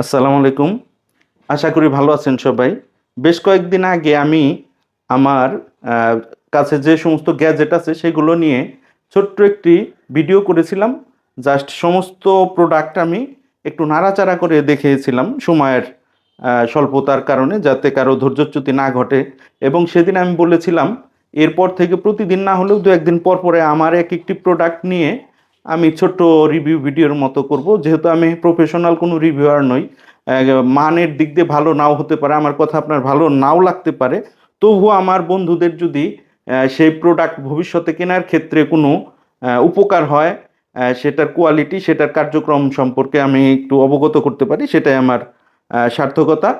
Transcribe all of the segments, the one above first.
আসসালামু আলাইকুম। আশা করি ভালো আছেন সবাই। বেশ কয়েকদিন আগে আমি আমার কাছে যে সমস্ত গ্যাজেট আছে সেগুলো নিয়ে ছোট্ট একটি ভিডিও করেছিলাম। জাস্ট সমস্ত প্রোডাক্ট আমি একটু নাড়াচাড়া করে দেখিয়েছিলাম সময়ের স্বল্পতার কারণে যাতে কারও ধৈর্যচ্যুতি না ঘটে। এবং সেদিন আমি বলেছিলাম, এরপর থেকে প্রতিদিন না হলেও দু একদিন পর পরে আমার এক একটি প্রোডাক্ট নিয়ে আমি ছোট্ট রিভিউ ভিডিওর মতো করব। যেহেতু আমি প্রফেশনাল কোনো রিভিউয়ার নই মানের দিক দিয়ে ভালো নাও হতে পারে, আমার কথা আপনার ভালো নাও লাগতে পারে। তবুও আমার বন্ধুদের যদি সেই প্রোডাক্ট ভবিষ্যতে কেনার ক্ষেত্রে কোনো উপকার হয় সেটার কোয়ালিটি সেটার কার্যক্রম সম্পর্কে আমি একটু অবগত করতে পারি, সেটাই আমার সার্থকতা।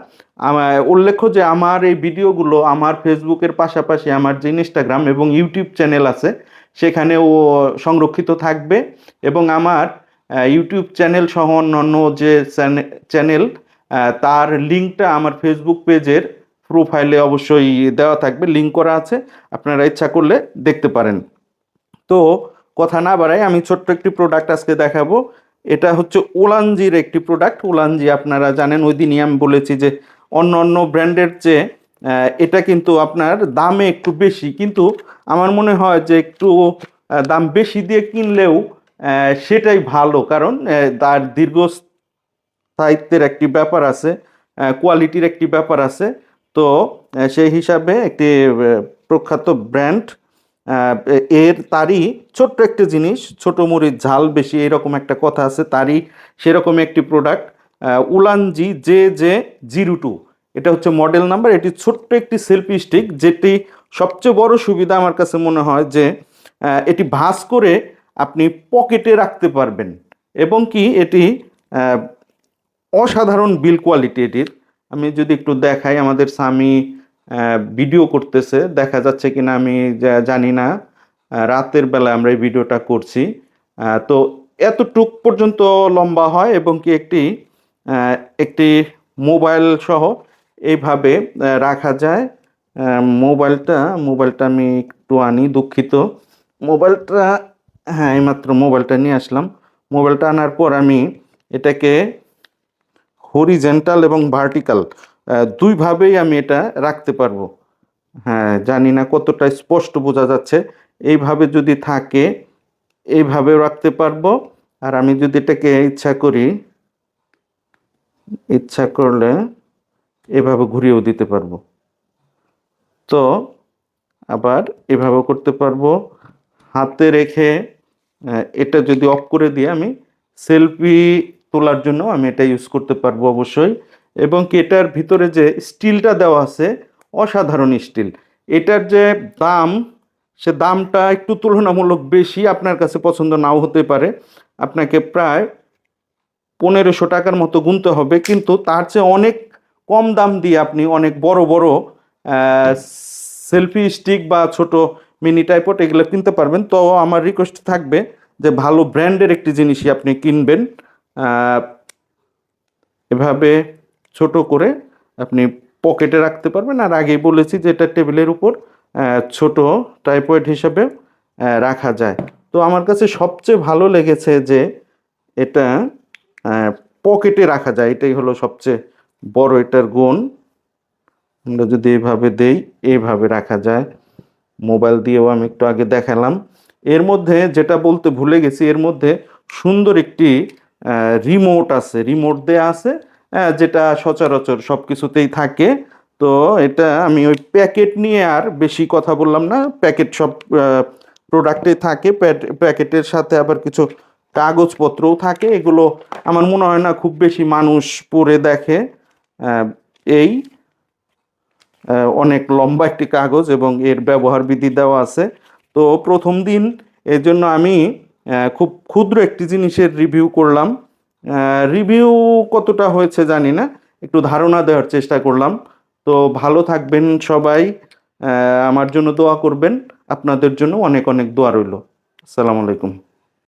আমার উল্লেখ্য যে আমার এই ভিডিওগুলো আমার ফেসবুকের পাশাপাশি আমার যে ইনস্টাগ্রাম এবং ইউটিউব চ্যানেল আছে সেখানেও সংরক্ষিত থাকবে এবং আমার ইউটিউব চ্যানেল সহ অন্যান্য যে চ্যানে- চ্যানেল তার লিঙ্কটা আমার ফেসবুক পেজের প্রোফাইলে অবশ্যই দেওয়া থাকবে লিঙ্ক করা আছে, আপনারা ইচ্ছা করলে দেখতে পারেন। তো কথা না বাড়াই আমি ছোট্ট একটি প্রোডাক্ট আজকে দেখাবো, এটা হচ্ছে ওলানজির একটি প্রোডাক্ট ওলানজি আপনারা জানেন, ওই দিনই আমি বলেছি যে অন্য অন্য ব্র্যান্ডের চেয়ে এটা কিন্তু আপনার দামে একটু বেশি, কিন্তু আমার মনে হয় যে একটু দাম বেশি দিয়ে কিনলেও সেটাই ভালো। কারণ তার দীর্ঘস্থায়িত্বের একটি ব্যাপার আছে কোয়ালিটির একটি ব্যাপার আছে। তো সেই হিসাবে একটি প্রখ্যাত ব্র্যান্ড এর তারই ছোট্ট একটি জিনিস, ছোট মুড়ির ঝাল বেশি, এরকম একটা কথা আছে, তারই সেরকম একটি product Ulanzi J J zero two. এটা হচ্ছে মডেল নাম্বার এটি ছোট্ট একটি সেলফি স্টিক যেটি সবচেয়ে বড় সুবিধা আমার কাছে মনে হয় যে এটি ভাঁজ করে আপনি পকেটে রাখতে পারবেন এবং কি এটি অসাধারণ বিল কোয়ালিটি এটির। আমি যদি একটু দেখাই, আমাদের স্বামী ভিডিও করতেছে, দেখা যাচ্ছে কিনা আমি জানি না রাতের বেলা আমরা এই ভিডিওটা করছি। তো এতটুক পর্যন্ত লম্বা হয় এবং কি একটি একটি মোবাইল সহ এইভাবে রাখা যায়। মোবাইলটা মোবাইলটা আমি একটু আনি, দুঃখিত। মোবাইলটা হ্যাঁ এইমাত্র মোবাইলটা নিয়ে আসলাম। মোবাইলটা আনার পর আমি এটাকে হরিজেন্টাল এবং ভার্টিক্যাল দুইভাবেই আমি এটা রাখতে পারব। হ্যাঁ জানি না কতটা স্পষ্ট বোঝা যাচ্ছে। এইভাবে যদি থাকে, এইভাবেও রাখতে পারব। আর আমি যদি এটাকে ইচ্ছা করি, ইচ্ছা করলে এভাবে ঘুরিয়েও দিতে পারব। তো আবার এভাবে করতে পারব। হাতে রেখে এটা যদি অফ করে দিয়ে আমি সেলফি তোলার জন্য আমি এটা ইউজ করতে পারব অবশ্যই। এবং এটার ভিতরে যে স্টিলটা দেওয়া আছে, অসাধারণ স্টিল। এটার যে দাম, সে দামটা একটু তুলনামূলক বেশি আপনার কাছে পছন্দ নাও হতে পারে। আপনাকে প্রায় পনেরোশো টাকার মতো গুনতে হবে, কিন্তু তার চেয়ে অনেক কম দাম দিয়ে আপনি অনেক বড় বড় সেলফি স্টিক বা ছোট মিনি টাইপট এগুলো কিনতে পারবেন। তো আমার রিকোয়েস্ট থাকবে যে ভালো ব্র্যান্ডের একটি জিনিসই আপনি কিনবেন। এভাবে ছোট করে আপনি পকেটে রাখতে পারবেন। আর আগেই বলেছি যে এটা টেবিলের উপর ছোট টাইপয়েড হিসাবে রাখা যায়। তো আমার কাছে সবচেয়ে ভালো লেগেছে যে এটা পকেটে রাখা যায়। এটাই হলো সবচেয়ে বড় এটার গুণ, আমরা যদি এভাবে দেই এইভাবে রাখা যায়। মোবাইল দিয়েও আমি একটু আগে দেখালাম। এর মধ্যে যেটা বলতে ভুলে গেছি, এর মধ্যে সুন্দর একটি রিমোট আছে। রিমোট দেয়া আছে যেটা সচরাচর সব কিছুতেই থাকে। তো এটা আমি ওই প্যাকেট নিয়ে আর বেশি কথা বললাম না। প্যাকেট সব প্রোডাক্টে থাকে। প্যাকেটের সাথে আবার কিছু কাগজপত্রও থাকে। এগুলো আমার মনে হয় না খুব বেশি মানুষ পড়ে দেখে। এই অনেক লম্বা একটি কাগজ এবং এর ব্যবহার বিধি দেওয়া আছে। তো প্রথম দিন এর জন্য আমি খুব ক্ষুদ্র একটি জিনিসের রিভিউ করলাম। রিভিউ কতটা হয়েছে জানি না, একটু ধারণা দেওয়ার চেষ্টা করলাম। তো ভালো থাকবেন সবাই আমার জন্য দোয়া করবেন। আপনাদের জন্য অনেক অনেক দোয়া রইল। আসসালামু আলাইকুম।